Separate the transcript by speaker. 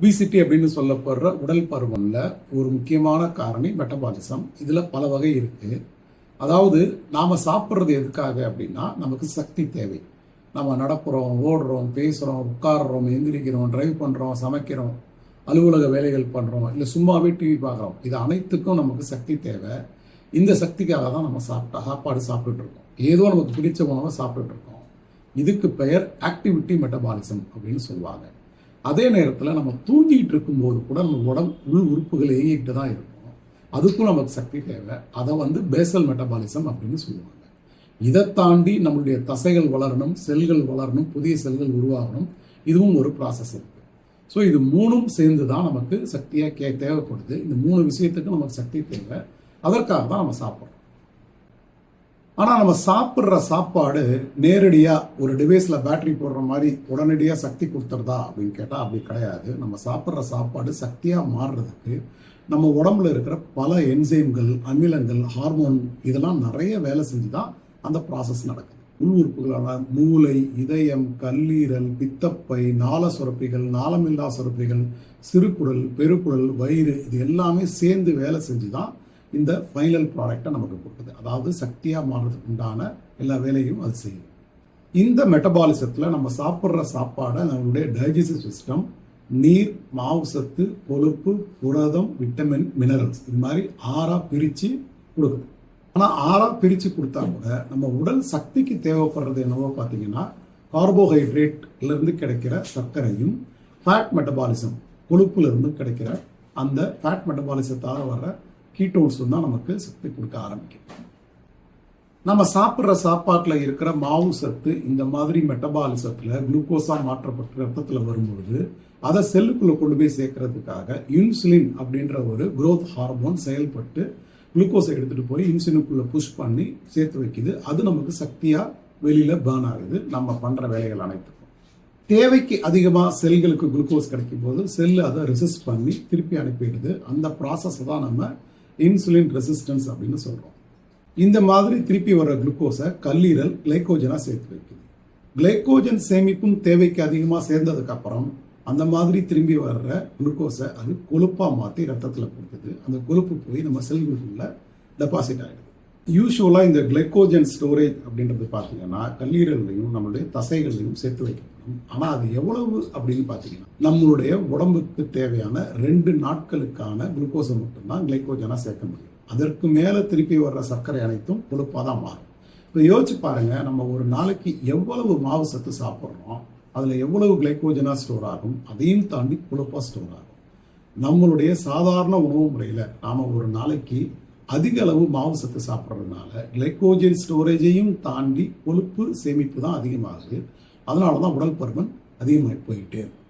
Speaker 1: Obesity அப்படின்னு சொல்லப்படுற உடல் பருமன்ல ஒரு முக்கியமான காரணி மெட்டபாலிசம் இதில் பல வகை இருக்கு. அதாவது நாம் சாப்பிட்றது எதுக்காக அப்படின்னா நமக்கு சக்தி தேவை. நம்ம நடப்புகிறோம் ஓடுறோம் பேசுகிறோம் உட்காடுறோம் எந்திரிக்கிறோம் டிரைவ் பண்ணுறோம் சமைக்கிறோம் அலுவலக வேலைகள் பண்ணுறோம் இல்லை சும்மாவே டிவி பார்க்குறோம். இது அனைத்துக்கும் நமக்கு சக்தி தேவை. இந்த சக்திக்காக தான் நம்ம சாப்பிட்டா சாப்பாடு சாப்பிட்டுருக்கோம் ஏதோ நமக்கு பிடிச்ச உணவை சாப்பிட்டுருக்கோம் இதுக்கு பெயர் ஆக்டிவிட்டி மெட்டபாலிசம் அப்படின்னு சொல்லுவாங்க. அதே நேரத்தில் நம்ம தூங்கிட்டு இருக்கும்போது கூட நம்ம உடம்பு உள் உறுப்புகள் இயங்கிட்டு தான் இருக்கும். அதுக்கும் நமக்கு சக்தி தேவை. அதை வந்து பேசல் மெட்டபாலிசம் அப்படின்னு சொல்லுவாங்க. இதை தாண்டி நம்மளுடைய தசைகள் வளரணும் செல்கள் வளரணும் புதிய செல்கள் உருவாகணும். இதுவும் ஒரு ப்ராசஸ் இருக்கு. ஸோ இது மூணும் சேர்ந்து தான் நமக்கு சக்தியாக கே தேவைப்படுது. இந்த மூணு விஷயத்துக்கு நமக்கு சக்தி தேவை. அதற்காக தான் நம்ம சாப்பிட்றோம். ஆனால் நம்ம சாப்பிட்ற சாப்பாடு நேரடியாக ஒரு டிவைஸில் பேட்டரி போடுற மாதிரி உடனடியாக சக்தி கொடுத்துறதா அப்படின்னு கேட்டால் அப்படி கிடையாது. நம்ம சாப்பிட்ற சாப்பாடு சக்தியாக மாறுறதுக்கு நம்ம உடம்புல இருக்கிற பல என்சைம்கள் அமிலங்கள் ஹார்மோன் இதெல்லாம் நிறைய வேலை செஞ்சு தான் அந்த ப்ராசஸ் நடக்குது. உள் உறுப்புகளான மூளை இதயம் கல்லீரல் பித்தப்பை நாள சுரப்பிகள் நாளமில்லா சுரப்பிகள் சிறுகுடல் பெருக்குடல் வயிறு இது எல்லாமே சேர்ந்து வேலை செஞ்சு தான் இந்த ஃபைனல் ப்ராடக்டை நமக்கு கொடுக்குது. அதாவது சக்தியாக மாறுறதுக்கு உண்டான எல்லா வேலையும் அது செய்யும். இந்த மெட்டபாலிசத்தில் நம்ம சாப்பிட்ற சாப்பாடை நம்மளுடைய டைஜஸ்டிவ் சிஸ்டம் நீர் மாவு சத்து கொழுப்பு புரதம் விட்டமின் மினரல்ஸ் இது மாதிரி ஆறாக பிரித்து கொடுக்குது. ஆனால் ஆறாக பிரித்து கொடுத்தா கூட நம்ம உடல் சக்திக்கு தேவைப்படுறது என்னவோ பார்த்தீங்கன்னா கார்போஹைட்ரேட்லேருந்து கிடைக்கிற சர்க்கரையும் ஃபேட் மெட்டபாலிசம் கொழுப்புலேருந்து கிடைக்கிற அந்த ஃபேட் மெட்டபாலிசத்தால் வர்ற கீட்டோன்ஸும் தான் நமக்கு சக்தி கொடுக்க ஆரம்பிக்கும். நம்ம சாப்பிட்ற சாப்பாட்டில் இருக்கிற மாவு சத்து இந்த மாதிரி மெட்டபாலிசத்தில் குளுக்கோஸாக மாற்றப்பட்டு ரத்தத்தில் வரும்பொழுது அதை செல்லுக்குள்ளே கொண்டு போய் சேர்க்கறதுக்காக இன்சுலின் அப்படின்ற ஒரு குரோத் ஹார்மோன் செயல்பட்டு குளுக்கோஸை எடுத்துகிட்டு போய் இன்சுலினுக்குள்ளே புஷ் பண்ணி சேர்த்து வைக்குது. அது நமக்கு சக்தியாக வெளியில் பேர்ன் ஆகுது. நம்ம பண்ணுற வேலைகள் அனைத்துக்கும். தேவைக்கு அதிகமாக செல்களுக்கு குளுக்கோஸ் கிடைக்கும் போது செல்லு அதை ரெசிஸ்ட் பண்ணி திருப்பி அனுப்பிடுது. அந்த ப்ராசஸை தான் நம்ம இன்சுலின் ரெசிஸ்டன்ஸ் அப்படின்னு சொல்கிறோம் இந்த மாதிரி திருப்பி வர குளுக்கோஸை கல்லீரல் கிளைக்கோஜனாக சேர்த்து வைக்குது. கிளைக்கோஜன் சேமிப்பும் தேவைக்கு அதிகமாக சேர்ந்ததுக்கப்புறம் அந்த மாதிரி திரும்பி வர்ற குளுக்கோஸை அது கொழுப்பாக மாற்றி ரத்தத்தில் கொடுக்குது. அந்த கொழுப்பு போய் நம்ம செல்களுக்குள்ள டெபாசிட் ஆகிடுது யூஸ்வலாக இந்த கிளைக்கோஜன் ஸ்டோரேஜ் அப்படின்றது பார்த்தீங்கன்னா கல்லீரல்லையும் நம்மளுடைய தசைகள்லையும் சேர்த்து வைக்கப்படும். ஆனால் அது எவ்வளவு அப்படின்னு பார்த்தீங்கன்னா நம்மளுடைய உடம்புக்கு தேவையான ரெண்டு நாட்களுக்கான குளுக்கோஸை மட்டும்தான் கிளைக்கோஜனாக சேர்க்க முடியும். அதற்கு மேலே திருப்பி வர்ற சர்க்கரை அனைத்தும் கொழுப்பாக தான் மாறும். இப்போ யோசிச்சு பாருங்கள் நம்ம ஒரு நாளைக்கு எவ்வளவு மாவு சத்து சாப்பிட்றோம் அதில் எவ்வளவு கிளைக்கோஜனாக ஸ்டோர் ஆகும் அதையும் தாண்டி கொழுப்பாக ஸ்டோர் ஆகும். நம்மளுடைய சாதாரண உணவு முறையில் நாம் ஒரு நாளைக்கு அதிக அளவு மாவு சத்து சாப்பிட்றதுனால கிளைக்கோஜன் ஸ்டோரேஜையும் தாண்டி கொழுப்பு சேமிப்பு தான் அதிகமாகுது. அதனால தான் உடல் பருமன் அதிகமாகி போயிட்டே இருக்கும்